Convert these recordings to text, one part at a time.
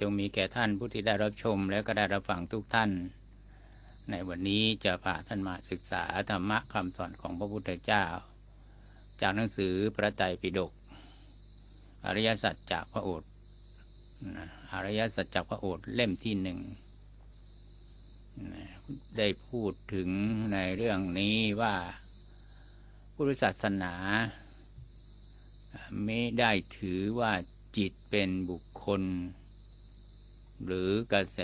จงมีแก่ท่านผู้ที่ได้รับชมและก็ได้รับฟังทุกท่าน ในวันนี้จะพาท่านมาศึกษาธรรมะคำสอนของพระพุทธเจ้า จากหนังสือพระไตรปิฎกอริยสัจจากพระโอษฐ์อริยสัจจากพระโอษฐ์เล่มที่หนึ่งได้พูดถึงในเรื่องนี้ว่าพุทธศาสนา ไม่ได้ถือว่าจิตเป็นบุคคล หรือกระแส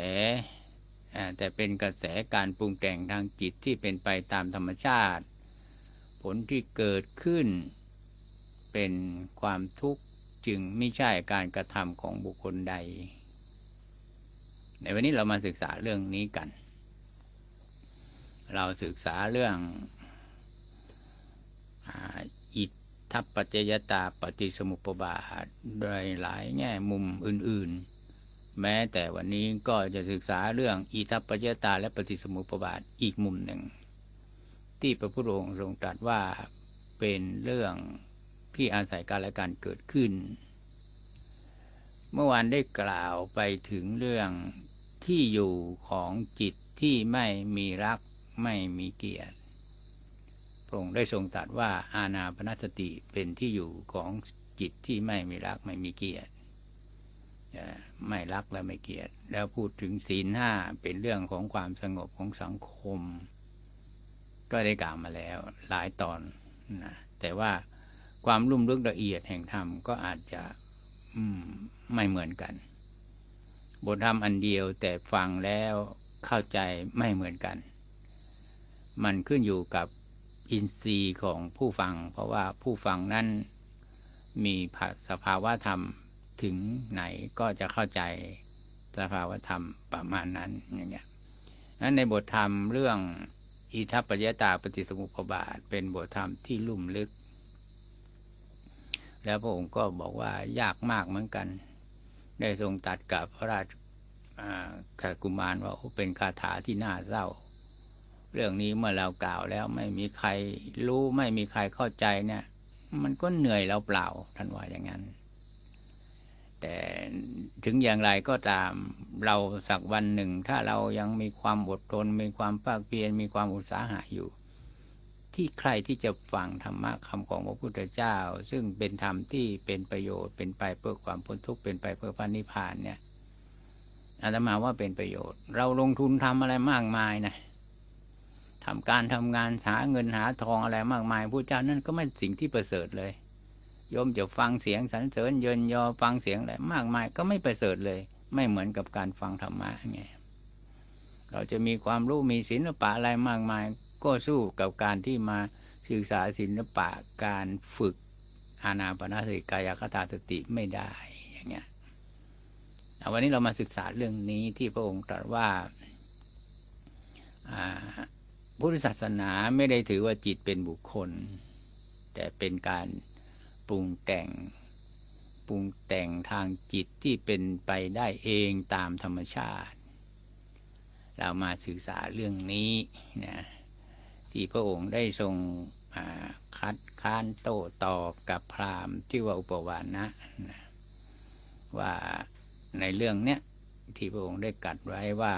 แต่เป็นกระแสการปรุงแต่งทางจิตที่เป็นไปตามธรรมชาติ ผลที่เกิดขึ้น เป็นความทุกข์จึงไม่ใช่การกระทำของบุคคลใด ในวันนี้เรามาศึกษาเรื่องนี้กัน เราศึกษาเรื่องอิทธปปัจจยตาปฏิสมุปบาทโดยหลายแง่มุมอื่นๆ แม้แต่วันนี้ก็จะศึกษาเรื่องอิทัปปัจจตาและปฏิสมุปบาทอีกมุมหนึ่ง ที่พระพุทธองค์ทรงตรัสว่าเป็นเรื่องที่อาศัยการและการเกิดขึ้น เมื่อวานได้กล่าวไปถึงเรื่องที่อยู่ของจิตที่ไม่มีรักไม่มีเกียรติพระองค์ได้ทรงตรัสว่าอาณาปณสติเป็นที่อยู่ของจิตที่ไม่มีรักไม่มีเกียรติ ไม่รักและไม่เกียรติแล้วพูดถึงศีลห้าเป็นเรื่องของความสงบของสังคม ก็ได้กล่าวมาแล้วหลายตอนนะแต่ว่าความลุ่มลึกละเอียดแห่งธรรมก็อาจจะไม่เหมือนกัน บทธรรมอันเดียวแต่ฟังแล้วเข้าใจไม่เหมือนกัน มันขึ้นอยู่กับอินทรีย์ของผู้ฟัง เพราะว่าผู้ฟังนั้นมีสภาวะธรรม ถึงไหนก็จะเข้าใจสภาวธรรมประมาณนั้นอย่างเงี้ยนั้นในบทธรรมเรื่องอิทัปปัจจตาปฏิสมุปบาท เป็นบทธรรมที่ลุ่มลึก แล้วพระองค์ก็บอกว่ายากมากเหมือนกัน ได้ทรงตัดกับพระราชขกุมารว่าเป็นคาถาที่น่าเศร้า เรื่องนี้เมื่อเรากล่าวแล้วไม่มีใครรู้ไม่มีใครเข้าใจเนี่ย มันก็เหนื่อยเราเปล่าท่านว่าอย่างนั้น แต่ถึงอย่างไรก็ตามเราสักวันหนึ่ง ถ้าเรายังมีความอดทนมีความภาคเพียรมีความอุตสาหะอยู่ ที่ใครที่จะฟังธรรมะคำของพระพุทธเจ้า ซึ่งเป็นธรรมที่เป็นประโยชน์เป็นไปเพื่อความพ้นทุกข์เป็นไปเพื่อพระนิพพานเนี่ยอาตมาว่าเป็นประโยชน์ เราลงทุนทำอะไรมากมายนะทำการทำงานหาเงินหาทองอะไรมากมายพระเจ้านั่นก็ไม่สิ่งที่ประเสริฐเลย โยมจะฟังเสียงสรรเสริญเยินยอฟังเสียงอะไรมากมายก็ไม่ประเสริฐเลย ไม่เหมือนกับการฟังธรรมะไงเราจะมีความรู้มีศิลปะอะไรมากมาย ก็สู้กับการที่มาศึกษาศิลปะการฝึกอานาปนาสติกายคตาสติไม่ได้อย่างเงี้ยวันนี้เรามาศึกษาเรื่องนี้ที่พระองค์ตรัสว่าพุทธศาสนาไม่ได้ถือว่าจิตเป็นบุคคล แต่เป็นการ ปรุงแต่ง ปรุงแต่งทางจิตที่เป็นไปได้เองตามธรรมชาติ เรามาศึกษาเรื่องนี้นะที่พระองค์ได้ทรงคัดค้านโต้ตอบกับพราหมณ์ที่ว่าอุปวานะนะว่าในเรื่องเนี้ยที่พระองค์ได้กัดไว้ว่า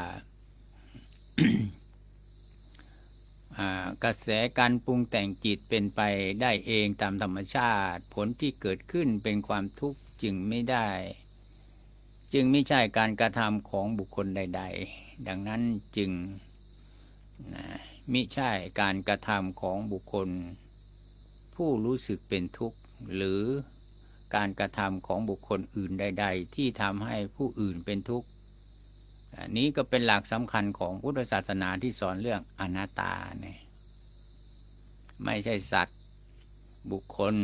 กระแสการปรุงแต่งจิตเป็นไปได้เองตามธรรมชาติ ผลที่เกิดขึ้นเป็นความทุกข์จึงไม่ได้ จึงไม่ใช่การกระทำของบุคคลใด ๆ ดังนั้นจึงนะมิใช่การกระทำของบุคคล ผู้รู้สึกเป็นทุกข์ หรือการกระทำของบุคคลอื่นใด ๆ ที่ทำให้ผู้อื่นเป็นทุกข์ นี้ก็เป็นหลักสำคัญของพุทธศาสนาที่สอนเรื่องอนัตตาเนี่ยไม่ใช่สัตว์บุคคล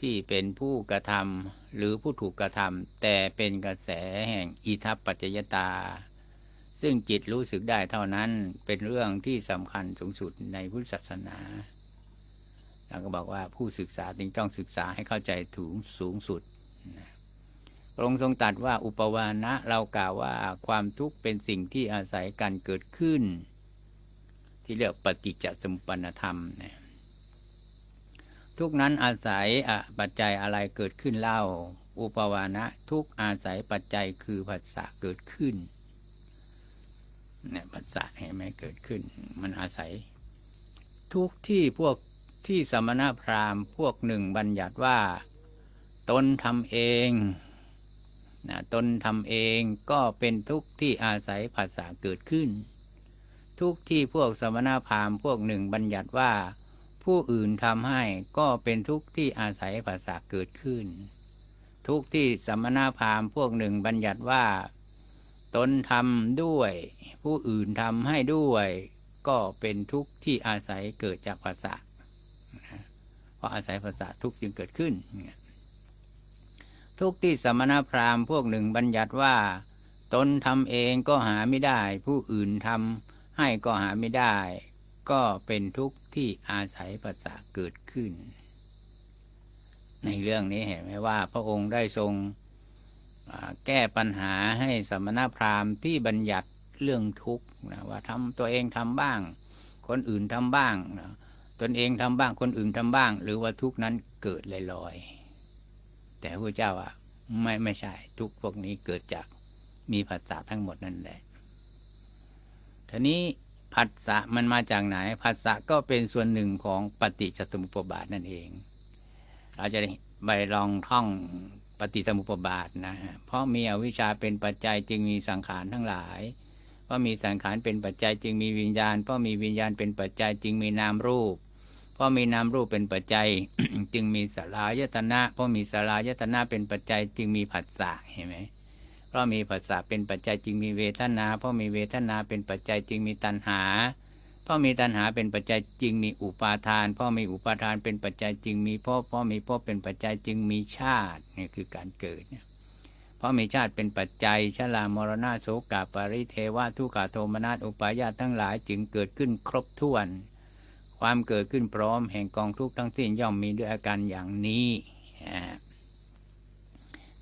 ที่เป็นผู้กระทำหรือผู้ถูกกระทำแต่เป็นกระแสแห่งอิทัปปัจจยตา ซึ่งจิตรู้สึกได้เท่านั้นเป็นเรื่องที่สำคัญสูงสุดในพุทธศาสนาเราก็บอกว่าผู้ศึกษาจึงต้องศึกษาให้เข้าใจถึงสูงสุด พระองค์ทรงตรัสว่าอุปวานะเรากล่าวว่าความทุกข์เป็นสิ่งที่อาศัยการเกิดขึ้น ที่เรียกปฏิจจสมุปนธรรมนทุกนั้นอาศัยปัจจัยอะไรเกิดขึ้นเล่า อุปวานะทุกอาศัยปัจจัยคือผัสสะเกิดขึ้นเนี่ยผัสสะเห็นไหมเกิดขึ้น มันอาศัย ทุกที่พวกที่สมณพราหมณ์ พวกหนึ่งบัญญัติว่า ตนทำเอง นะตนทำเองก็เป็นทุกข์ที่อาศัยภาษาเกิดขึ้น ทุกข์ที่พวกสมณพราหมณ์พวกหนึ่งบัญญัติว่า ผู้อื่นทำให้ก็เป็นทุกข์ที่อาศัยภาษาเกิดขึ้น ทุกข์ที่สมณพราหมณ์พวกหนึ่งบัญญัติว่า ตนทำด้วย ผู้อื่นทำให้ด้วย ก็เป็นทุกข์ที่อาศัยเกิดจากภาษาเพราะอาศัยภาษาทุกข์จึงเกิดขึ้น ทุกที่สมณพราหมณ์พวกหนึ่งบัญญัติว่า ตนทำเองก็หาไม่ได้ ผู้อื่นทำให้ก็หาไม่ได้ ก็เป็นทุกข์ที่อาศัยภาษาเกิดขึ้น ในเรื่องนี้เห็นไหมว่า พระองค์ได้ทรงแก้ปัญหาให้สมณพราหมณ์ที่บัญญัติเรื่องทุกข์นะว่าทำตัวเองทำบ้าง คนอื่นทำบ้างนะตนเองทำบ้างคนอื่นทำบ้าง หรือว่าทุกข์นั้นเกิดลอยๆ แต่พระเจ้าอะไม่ไม่ใช่ ทุกพวกนี้เกิดจากมีผัสสะทั้งหมดนั่นแหละทีนี้ผัสสะมันมาจากไหนผัสสะก็เป็นส่วนหนึ่งของปฏิจจสมุปบาทนั่นเอง เราจะไปลองท่องปฏิสมุปบาทนะฮะเพราะมีอวิชชาเป็นปัจจัยจึงมีสังขารทั้งหลาย เพราะมีสังขารเป็นปัจจัยจึงมีวิญญาณ เพราะมีวิญญาณเป็นปัจจัยจึงมีนามรูป เพราะมีนามรูปเป็นปัจจัย จึงมีสลายตนะ เพราะมีสลายตนะเป็นปัจจัย จึงมีผัสสะเห็นไหมเพราะมีผัสสะเป็นปัจจัย จึงมีเวทนา เพราะมีเวทนาเป็นปัจจัย จึงมีตัณหา เพราะมีตัณหาเป็นปัจจัย จึงมีอุปาทาน เพราะมีอุปาทานเป็นปัจจัย จึงมีภพเพราะมีภพเป็นปัจจัย จึงมีชาตินี่คือการเกิดเนี่ยพราะมีชาติเป็นปัจจัยชรามรณะโสกาปริเทวะทุกขโทมนัสอุปายาตทั้งหลายจึงเกิดขึ้นครบถ้วน ความเกิดขึ้นพร้อมแห่งกองทุกข์ทั้งสิ้นย่อมมีด้วยอาการอย่างนี้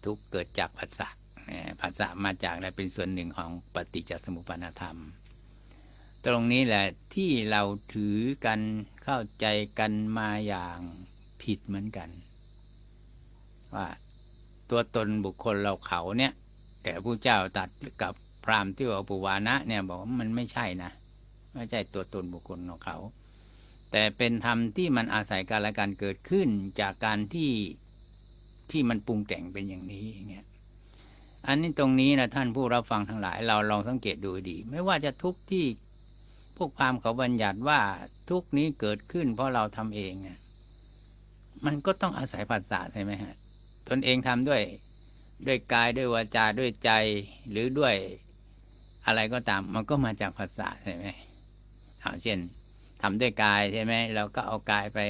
ทุกเกิดจากภาษาภาษามาจากและเป็นส่วนหนึ่งของปฏิจจสมุปนธรรม ตรงนี้แหละที่เราถือกันเข้าใจกันมาอย่างผิดเหมือนกัน ว่าตัวตนบุคคลเราเขาเนี่ย แต่ผู้เจ้าตัดกับพราหมณ์ที่ว่าปุวานะเนี่ยบอกว่ามันไม่ใช่นะ ไม่ใช่ตัวตนบุคคลของเขา แต่เป็นธรรมที่มันอาศัยการและการเกิดขึ้นจากการที่ที่มันปรุงแต่งเป็นอย่างนี้เนี่ยอันนี้ตรงนี้นะท่านผู้รับฟังทั้งหลาย เราลองสังเกตดูดี ไม่ว่าจะทุกที่พวกพราหมณ์เขาบัญญัติว่าทุกนี้เกิดขึ้น เพราะเราทำเองเนี่ยมันก็ต้องอาศัยภาษาใช่ไหมฮะตนเองทำด้วยด้วยกายด้วยวาจาด้วยใจหรือด้วยอะไรก็ตาม มันก็มาจากภาษาใช่ไหมเอาเช่น ทำด้วยกายใช่ไหมเราก็เอากายไป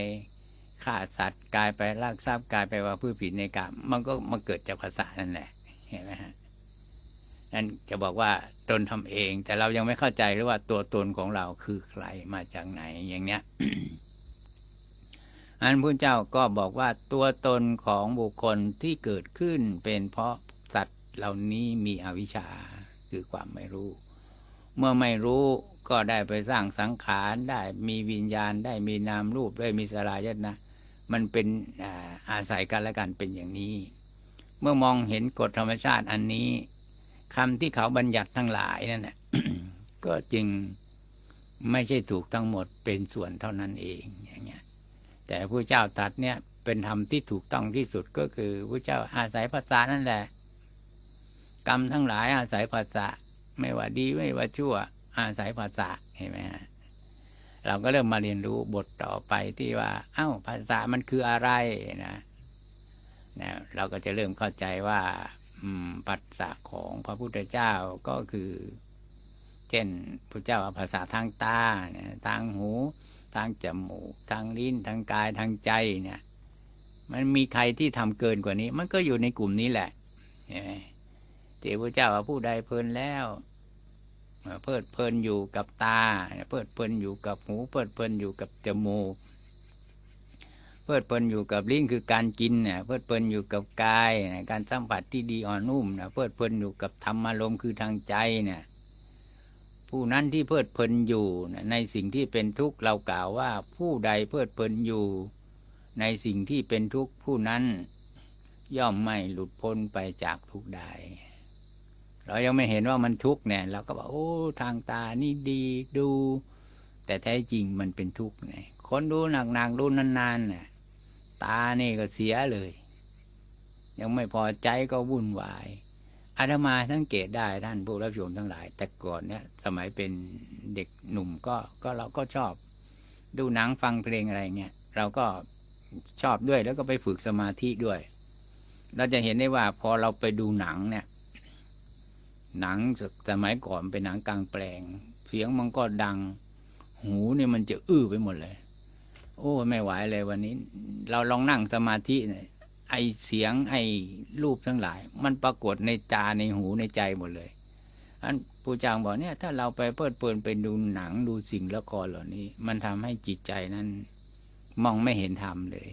ฆ่าสัตว์กายไปลักทรัพย์กายไปว่าผู้ผิดในกรรมมันก็มาเกิดจากภาษานั่นแหละเห็นไหมฮะนั่นจะบอกว่าตนทำเอง แต่เรายังไม่เข้าใจหรือว่าตัวตนของเราคือใครมาจากไหนอย่างเนี้ยอันพระเจ้าก็บอกว่าตัวตนของบุคคลที่เกิดขึ้นเป็นเพราะสัตว์เหล่านี้มีอวิชชาคือความไม่รู้ เมื่อไม่รู้ก็ได้ไปสร้างสังขารได้มีวิญญาณได้มีนามรูปได้มีสลายตนะ มันเป็นอาศัยกันและกันเป็นอย่างนี้ เมื่อมองเห็นกฎธรรมชาติอันนี้คำที่เขาบัญญัติทั้งหลายนั่นแหละก็จึงไม่ใช่ถูกทั้งหมดเป็นส่วนเท่านั้นเองอย่างเงี้ยแต่พระเจ้าตรัสเนี่ยเป็นธรรมที่ถูกต้องที่สุดก็คือพระเจ้าอาศัยภาษานั่นแหละ กรรมทั้งหลายอาศัยภาษา ไม่ว่าดีไม่ว่าชั่ว อาศัยภาษาเห็นไหมฮะเราก็เริ่มมาเรียนรู้บทต่อไปที่ว่า เอ้า ภาษามันคืออะไรนะนะ เราก็จะเริ่มเข้าใจว่าปัสสะของพระพุทธเจ้าก็คือ เช่นพระเจ้าภาษาทางตาเนี่ยทางหูทางจมูกทางลิ้นทางกายทางใจเนี่ย มันมีใครที่ทำเกินกว่านี้ มันก็อยู่ในกลุ่มนี้แหละใช่ไหม ที่พระเจ้าว่าผู้ใดเพลินแล้วเพลิดเพลินอยู่กับตา เพลิดเพลินอยู่กับหู เพลิดเพลินอยู่กับจมูก เพลิดเพลินอยู่กับลิ้นคือการกินเนี่ยเพลิดเพลินอยู่กับกายการสัมผัสที่ดีอ่อนนุ่มนะเพลิดเพลินอยู่กับธรรมารมณ์คือทางใจเนี่ยผู้นั้นที่เพลิดเพลินอยู่ในสิ่งที่เป็นทุกข์เรากล่าวว่าผู้ใดเพลิดเพลินอยู่ ในสิ่งที่เป็นทุกข์ผู้นั้นย่อมไม่หลุดพ้นไปจากทุกข์ได้ เรายังไม่เห็นว่ามันทุกข์เนี่ยเราก็บอกโอ้ทางตานี่ดีดู แต่แท้จริงมันเป็นทุกข์ไงคนดูหนักๆดูนานๆเนี่ยตานี่ก็เสียเลย ยังไม่พอใจก็วุ่นวายอาตมาสังเกตได้ท่านผู้รับชมทั้งหลาย แต่ก่อนเนี่ยสมัยเป็นเด็กหนุ่มก็ก็เราก็ชอบ ดูหนังฟังเพลงอะไรเงี้ยเราก็ชอบด้วยแล้วก็ไปฝึกสมาธิด้วย เราจะเห็นได้ว่าพอเราไปดูหนังเนี่ย หนังสมัยก่อนเป็นหนังกลางแปลง เสียงมันก็ดัง หูเนี่ยมันจะอื้อไปหมดเลย โอ้ไม่ไหวเลยวันนี้ เราลองนั่งสมาธิเนี่ยไอเสียงไอรูปทั้งหลาย มันปรากฏในตาในหูในใจหมดเลยอันปู่จางบอกเนี่ย ถ้าเราไปเพลิดเพลินไปดูหนังดูสิ่งละครเหล่านี้ มันทำให้จิตใจนั้น มองไม่เห็นธรรมเลย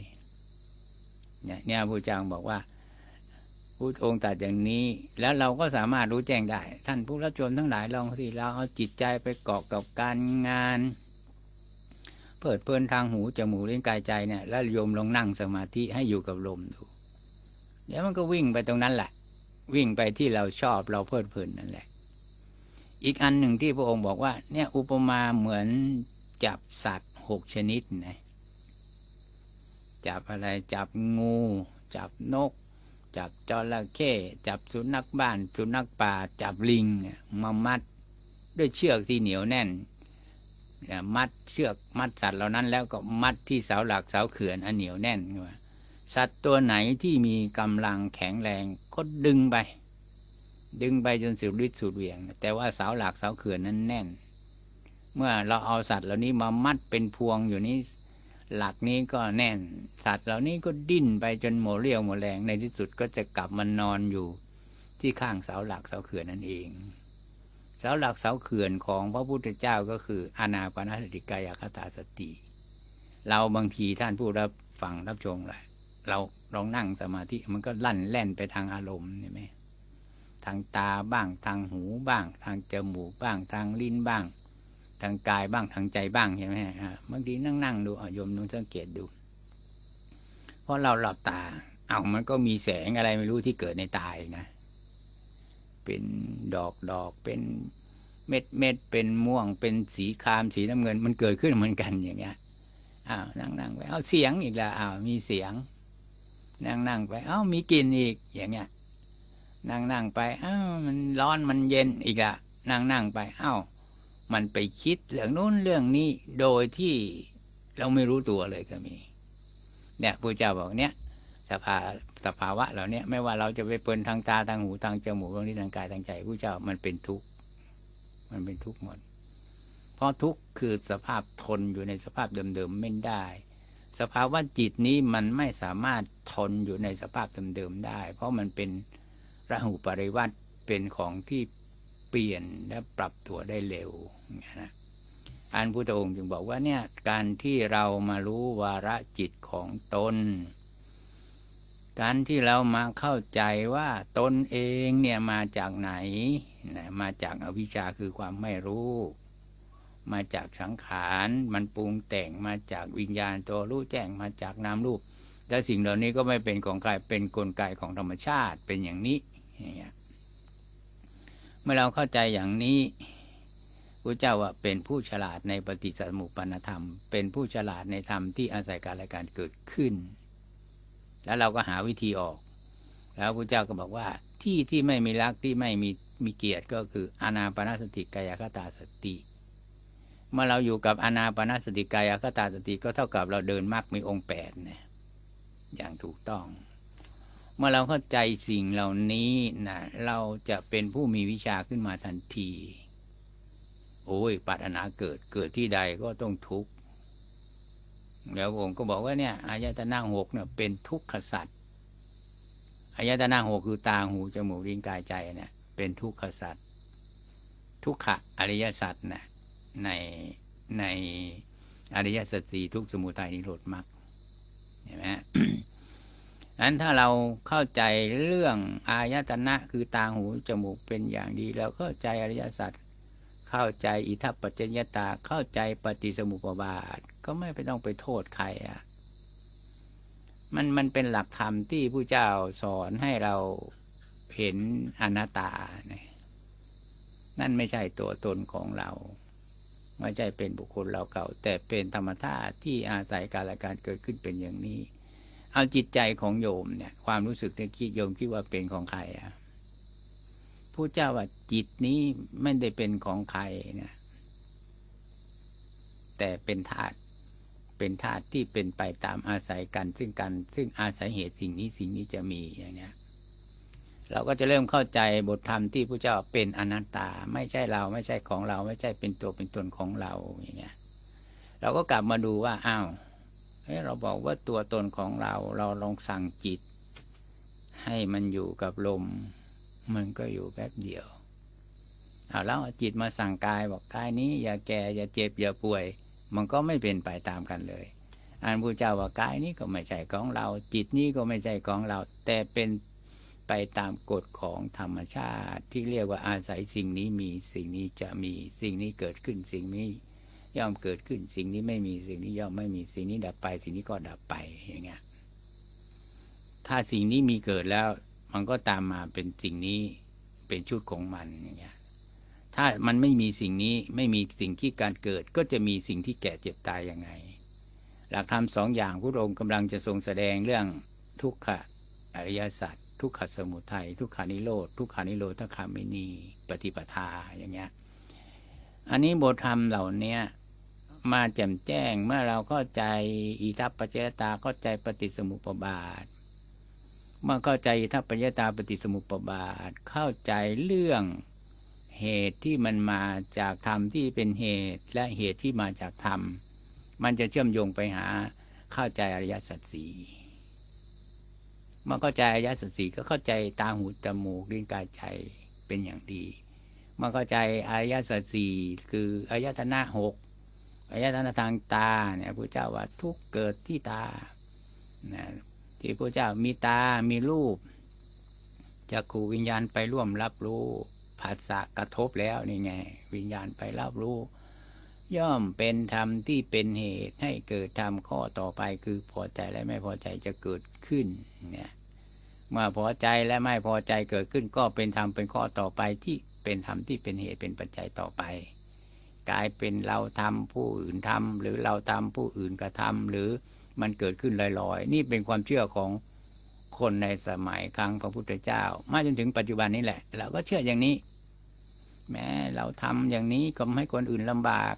เนี่ยเนี่ยปู่จางบอกว่า พุทธองค์ตัดอย่างนี้ แล้วเราก็สามารถรู้แจ้งได้ ท่านผู้รับชมทั้งหลายลองสิเราเอาจิตใจไปเกาะกับการงานเปิดเพลินทางหูจมูกลิ้นกายใจเนี่ยแล้วโยมลองนั่งสมาธิให้อยู่กับลมดู เดี๋ยวมันก็วิ่งไปตรงนั้นแหละ วิ่งไปที่เราชอบเราเพลิดเพลินนั่นแหละ อีกอันหนึ่งที่พระองค์บอกว่า เนี่ยอุปมาเหมือนจับสัตว์หกชนิดนะจับอะไรจับงู จับนก จับจระเข้จับสุนัขบ้าน สุนัขป่า จับลิงมามัดด้วยเชือกที่เหนียวแน่น มัดเชือกมัดสัตว์เหล่านั้น แล้วก็มัดที่เสาหลักเสาเขื่อนอันเหนียวแน่นสัตว์ตัวไหนที่มีกำลังแข็งแรงก็ดึงไป ดึงไปจนสุดฤทธิ์สุดเหวี่ยง แต่ว่าเสาหลักเสาเขื่อนนั้นแน่น เมื่อเราเอาสัตว์เหล่านี้มามัดเป็นพวงอยู่นี้ หลักนี้ก็แน่น สัตว์เหล่านี้ก็ดิ้นไปจนหมดเรี่ยวหมดแรงในที่สุดก็จะกลับมานอนอยู่ที่ข้างเสาหลักเสาเขื่อนนั่นเอง เสาหลักเสาเขื่อนของพระพุทธเจ้าก็คืออานาปานสติกายคตาสติ เราบางทีท่านผู้รับฟังรับชมแหละเราลองนั่งสมาธิมันก็ลั่นแล่นไปทางอารมณ์ใช่ไหมทางตาบ้างทางหูบ้าง ทางจมูกบ้างทางลิ้นบ้าง ทางกายบ้างทางใจบ้างใช่ไหมฮะบางทีนั่งนั่งดูโยมลองสังเกตดู เพราะเราหลับตา เอามันก็มีแสงอะไรไม่รู้ที่เกิดในตายนะ เป็นดอกดอกเป็นเม็ดเม็ดเป็นม่วง เป็นสีครามสีน้ำเงิน มันเกิดขึ้นเหมือนกันอย่างเงี้ยอ้าวนั่งนั่งไปเอาเสียงอีกล้วอ้าวมีเสียง นั่งนั่งไปเอ้ามีกลิ่นอีกอย่างเงี้ยนั่งนั่งไปเอ้ามันร้อนมันเย็นอีกละนั่งนั่งไปเอ้า มันไปคิดเรื่องนู้นเรื่องนี้โดยที่เราไม่รู้ตัวเลยก็มี เนี่ยพระเจ้าบอกเนี่ยสภาสภาวะเหล่านี้ไม่ว่าเราจะไปเปินทางตาทางหูทางจมูกทางนี้ทางกายทางใจพระเจ้ามันเป็นทุกข์มันเป็นทุกข์หมด เพราะทุกข์คือสภาพทนอยู่ในสภาพเดิมๆไม่ได้ สภาวะจิตนี้มันไม่สามารถทนอยู่ในสภาพเดิมๆได้ เพราะมันเป็นระหุปริวัติเป็นของที่ เปลี่ยนและปรับตัวได้เร็วนะอันพุทธองค์จึงบอกว่าเนี่ยการที่เรามารู้วาระจิตของตน การที่เรามาเข้าใจว่าตนเองเนี่ยมาจากไหนนะมาจากอวิชชาคือความไม่รู้ มาจากสังขารมันปรุงแต่งมาจากวิญญาณตัวรู้แจ้งมาจากนามรูปและสิ่งเหล่านี้ก็ไม่เป็นของใครเป็นกลไกของธรรมชาติเป็นอย่างนี้อย่างเงี้ย มื่อเราเข้าใจอย่างนี้พระเจ้าว่าเป็นผู้ฉลาดในปฏิสัมมุปนธรรม เป็นผู้ฉลาดในธรรมที่อาศัยการและการเกิดขึ้น แล้วเราก็หาวิธีออก แล้วพระเจ้าก็บอกว่าที่ที่ไม่มีรักที่ไม่มีมีเกียรติก็คืออานาปนาสติกายคตาสติ เมื่อเราอยู่กับอานาปนาสติกายคตาสติก็เท่ากับเราเดินมรรคมีองค์แปดเนี่ยอย่างถูกต้อง เมื่อเราเข้าใจสิ่งเหล่านี้นะเราจะเป็นผู้มีวิชาขึ้นมาทันที โอ้ยปัตนาเกิดเกิดที่ใดก็ต้องทุกข์แล้วผมก็บอกว่าเนี่ยอายตนะหกเนี่ยเป็นทุกขสัตว์อายตนะหกคือตาหูจมูกลิ้นกายใจเนี่ยเป็นทุกขสัตว์ทุกขะอริยสัตว์นะในในอริยสัจสี่ทุกสมุทัยนิโรธมรรคเห็นไหม นั้นถ้าเราเข้าใจเรื่องอายตนะคือตาหูจมูกเป็นอย่างดีแล้วเข้าใจอริยสัจเข้าใจอิทัปปัจจยตาเข้าใจปฏิสมุปบาท ก็ไม่ไปต้องไปโทษใครอะมันมันเป็นหลักธรรมที่ผู้เจ้าสอนให้เราเห็นอนัตตาเนี่ยนั่นไม่ใช่ตัวตนของเรา ไม่ใช่เป็นบุคคลเราเก่า แต่เป็นธรรมชาติที่อาศัยการละการเกิดขึ้นเป็นอย่างนี้ เอาจิตใจของโยมเนี่ย ความรู้สึกที่คิดโยมคิดว่าเป็นของใครอะผู้เจ้าว่าจิตนี้ไม่ได้เป็นของใครนะแต่เป็นธาตุเป็นธาตุที่เป็นไปตามอาศัยกัน ซึ่งกัน ซึ่งอาศัยเหตุสิ่งนี้สิ่งนี้จะมีอย่างเนี้ย เราก็จะเริ่มเข้าใจบทธรรมที่พระเจ้าเป็นอนัตตา ไม่ใช่เราไม่ใช่ของเรา ไม่ใช่เป็นตัวเป็นตนของเราอย่างเงี้ย เราก็กลับมาดูว่าอ้าว เฮ้เราบอกว่าตัวตนของเรา เราลองสั่งจิต ให้มันอยู่กับลม มันก็อยู่แป๊บเดียวเอาแล้วจิตมาสั่งกายบอกกายนี้ อย่าแก่อย่าเจ็บอย่าป่วย มันก็ไม่เป็นไปตามกันเลยอันพระเจ้าว่ากายนี้ก็ไม่ใช่ของเรา จิตนี้ก็ไม่ใช่ของเรา แต่เป็นไปตามกฎของธรรมชาติ ที่เรียกว่าอาศัยสิ่งนี้มีสิ่งนี้จะมีสิ่งนี้เกิดขึ้นสิ่งนี้ ย่อมเกิดขึ้น สิ่งนี้ไม่มีสิ่งนี้ย่อมไม่มีสิ่งนี้ดับไป สิ่งนี้ก็ดับไปอย่างเงี้ยถ้าสิ่งนี้มีเกิดแล้ว มันก็ตามมาเป็นสิ่งนี้เป็นชุดของมันอย่างเงี้ยถ้ามันไม่มีสิ่งนี้ไม่มีสิ่งที่การเกิด ก็จะมีสิ่งที่แก่เจ็บตายยังไง หลักธรรมสองอย่างพระองค์กำลังจะทรงแสดงเรื่องทุกขะอริยสัจทุกขสมุทัยทุกขานิโรธทุกขานิโรธคามินี ปฏิปทาอย่างเงี้ย อันนี้บทธรรมเหล่านี้ มาแจ่มแจ้ง เมื่อเราเข้าใจอิทัปปัจจยตาเข้าใจปฏิสมุปบาท เมื่อเข้าใจอิทัปปัจจยตาปฏิสมุปบาท เข้าใจเรื่องเหตุที่มันมาจากธรรมที่เป็นเหตุและเหตุที่มาจากธรรม มันจะเชื่อมโยงไปหาเข้าใจอริยสัจสี่เมื่อเข้าใจอริยสัจสี่ก็เข้าใจตาหูจมูกลิ้นกายใจเป็นอย่างดีเมื่อเข้าใจอริยสัจสี่คืออายตนะหก อายตนะทางตาเนี่ยพระเจ้าว่าทุกเกิดที่ตานะที่พระเจ้ามีตา มีรูปจักขูวิญญาณไปร่วมรับรู้ผัสสะกระทบแล้วนี่ไง วิญญาณไปรับรู้ ย่อมเป็นธรรมที่เป็นเหตุให้เกิดธรรมข้อต่อไปคือพอใจและไม่พอใจจะเกิดขึ้นเนี่ยเมื่อพอใจและไม่พอใจเกิดขึ้นก็เป็นธรรมเป็นข้อต่อไปที่เป็นธรรมที่เป็นเหตุเป็นปัจจัยต่อไป กลายเป็นเราทำผู้อื่นทำหรือเราทำผู้อื่นกระทำหรือมันเกิดขึ้นลอยๆ นี่เป็นความเชื่อของคนในสมัยครั้งพระพุทธเจ้า มาจนถึงปัจจุบันนี้แหละ เราก็เชื่ออย่างนี้ แม้เราทำอย่างนี้ก็ไม่ให้คนอื่นลำบาก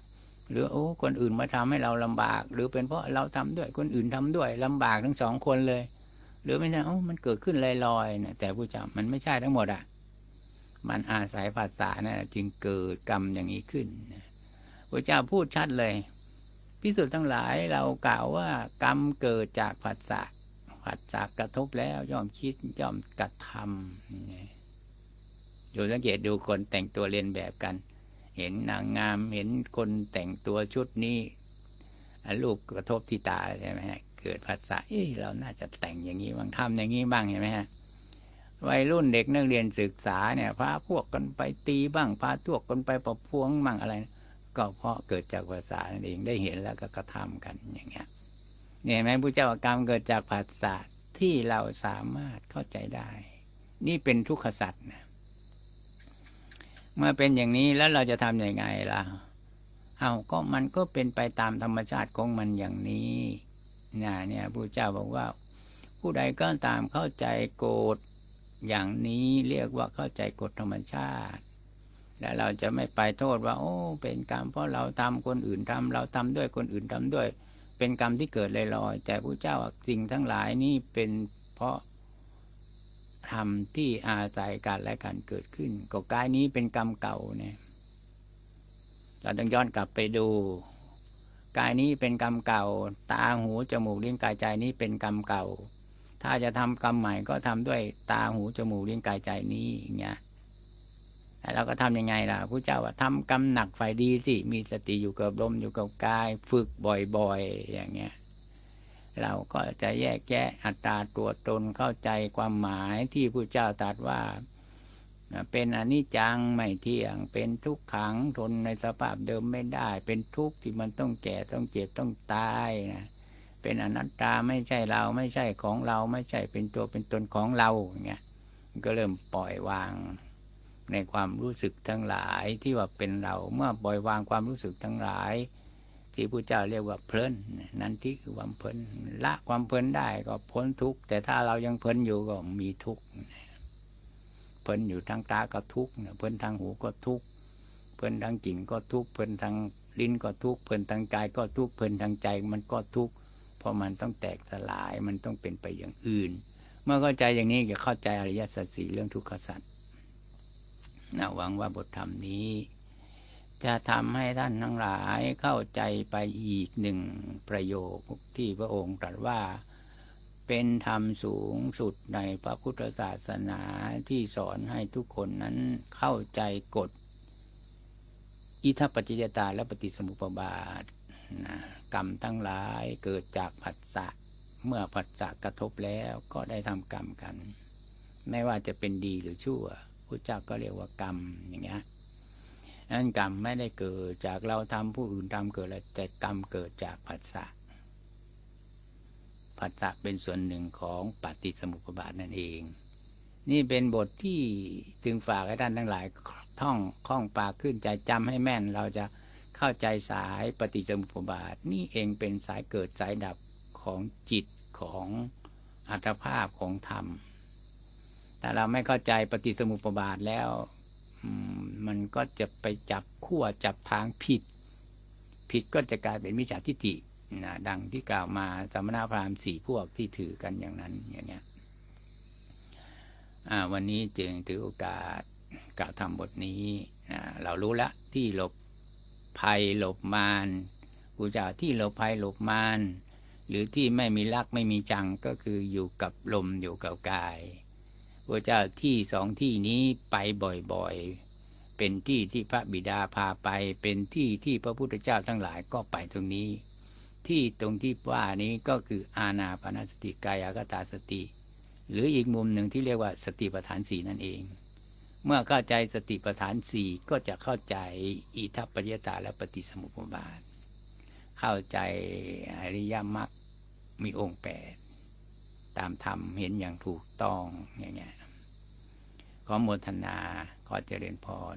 หรือโอ้คนอื่นมาทำให้เราลำบาก หรือเป็นเพราะเราทำด้วยคนอื่นทำด้วยลำบากทั้งสองคนเลย หรือไม่ใช่โอ้มันเกิดขึ้นลอยๆนะแต่ผู้จำมันไม่ใช่ทั้งหมดอะมันอาศัยภาษานะจึงเกิดกรรมอย่างนี้ขึ้น พระเจ้าพูดชัดเลยพิสุทธ์ทั้งหลายเรากล่าวว่ากรรมเกิดจากผัสสะผัสสะกระทบแล้วย่อมคิดย่อมกระทำดูสังเกตดูคนแต่งตัวเรียนแบบกัน เห็นนางงามเห็นคนแต่งตัวชุดนี้ลูกกระทบที่ตาใช่ไหมฮะเกิดผัสสะเอ้เราน่าจะแต่งอย่างนี้บ้างทำอย่างนี้บ้างเห็นไหมฮะวัยรุ่นเด็กนักเรียนศึกษาเนี่ยพาพวกกันไปตีบ้างพาพวกกันไปประพวงบ้างอะไร ก็เพราะเกิดจากภาษาเองได้เห็นแล้วก็กระทำกันอย่างเงี้ยเนี่ยไหมพระเจ้ากรรมเกิดจากผัสสะที่เราสามารถเข้าใจได้ นี่เป็นทุกขสัตว์นะเมื่อเป็นอย่างนี้แล้วเราจะทำยังไงล่ะเอาก็มันก็เป็นไปตามธรรมชาติของมันอย่างนี้นะเนี่ยพระเจ้าบอกว่า ผู้ใดก็ตามเข้าใจโกฎอย่างนี้เรียกว่าเข้าใจกฎธรรมชาติ และเราจะไม่ไปโทษว่า โอ้ เป็นกรรมเพราะเราทำคนอื่นทำเราทำด้วยคนอื่นทำด้วย เป็นกรรมที่เกิดลอยๆแต่พระเจ้าสิ่งทั้งหลายนี่เป็นเพราะทำที่อาศัยการและการเกิดขึ้นก็กายนี้เป็นกรรมเก่าเนี่ยเราต้องย้อนกลับไปดูกายนี้เป็นกรรมเก่า ตาหูจมูกลิ้นกายใจนี้เป็นกรรมเก่า ถ้าจะทำกรรมใหม่ก็ทำด้วยตาหูจมูกลิ้นกายใจนี้อย่างเงี้ย เราก็ทํำยังไงล่ะพระเจ้าว่าทำกรรมหนักฝ่ายดีสิมีสติอยู่กับลมอยู่กับกาย ฝึกบ่อยๆ อย่างเงี้ยเราก็จะแยกแยะอัตตาตัวตนเข้าใจความหมายที่พระเจ้าตรัสว่า เป็นอนิจจังไม่เที่ยง เป็นทุกขังทนในสภาพเดิมไม่ได้ เป็นทุกข์ที่มันต้องแก่ต้องเจ็บต้องตายนะเป็นอนัตตาไม่ใช่เราไม่ใช่ของเราไม่ใช่เป็นตัวเป็นตนของเราอย่างเงี้ยก็เริ่มปล่อยวาง ในความรู้สึกทั้งหลายที่ว่าเป็นเราเมื่อปล่อยวางความรู้สึกทั้งหลาย ที่พระเจ้าเรียกว่าเพลินนั่นที่คือความเพลินละความเพลินได้ก็พ้นทุกข์แต่ถ้าเรายังเพลินอยู่ก็มีทุกข์เพลินอยู่ทางตาก็ทุกข์เพลินทางหูก็ทุกข์เพลินทางกิ่งก็ทุกข์เพลินทางลิ้นก็ทุกข์เพลินทางกายก็ทุกข์เพลินทางใจมันก็ทุกข์เพราะมันต้องแตกสลายมันต้องเป็นไปอย่างอื่น เมื่อเข้าใจอย่างนี้จะเข้าใจอริยสัจสี่เรื่องทุกขสัจ นะหวังว่าบทธรรมนี้ จะทำให้ท่านทั้งหลายเข้าใจไปอีกหนึ่งประโยคที่พระองค์ตรัสว่า เป็นธรรมสูงสุดในพระพุทธศาสนาที่สอนให้ทุกคนนั้นเข้าใจกฎ อิทัปปัจจยตาและปฏิสมุปบาทนะกรรมทั้งหลายเกิดจากผัสสะเมื่อผัสสะกระทบแล้วก็ได้ทำกรรมกัน ไม่ว่าจะเป็นดีหรือชั่ว พระเจ้าก็เรียกว่ากรรมอย่างเงี้ยนั้นกรรมไม่ได้เกิดจากเราทำผู้อื่นทำเกิดอะไรแต่กรรมเกิดจากผัสสะผัสสะเป็นส่วนหนึ่งของปฏิสมุปบาทนั่นเอง นี่เป็นบทที่จึงฝากให้ท่านทั้งหลายท่องคล่องปากขึ้นใจจำให้แม่น เราจะเข้าใจสายปฏิสมุปบาท นี่เองเป็นสายเกิดสายดับของจิตของอัตภาพของธรรม ถ้าเราไม่เข้าใจปฏิสมุปบาทแล้วมันก็จะไปจับขั้วจับทางผิด ผิดก็จะกลายเป็นมิจฉาทิฏฐินะดังที่กล่าวมาสมณพราหมณ์สี่พวกที่ถือกันอย่างนั้นอย่างเนี้ยวันนี้จึงถือโอกาสกล่าวทำบทนี้นะเรารู้ละที่หลบภัยหลบมารกูจะที่หลบภัยหลบมารหรือที่ไม่มีรักไม่มีจังก็คืออยู่กับลมอยู่กับกาย พระเจ้าที่สองที่นี้ไปบ่อยๆ เป็นที่ที่พระบิดาพาไป เป็นที่ที่พระพุทธเจ้าทั้งหลายก็ไปตรงนี้ ที่ตรงที่ว่านี้ก็คืออาณาปณสติกายกตาสติ หรืออีกมุมหนึ่งที่เรียกว่าสติปัฏฐานสี่นั่นเอง เมื่อเข้าใจสติปัฏฐานสี่ก็จะเข้าใจอิทัปปัจจตาและปฏิสมุปบาท เข้าใจอริยมรรคมีองค์แปด ตามธรรมเห็นอย่างถูกต้องอย่างเงี้ยขอโมทนา ขอเจริญพร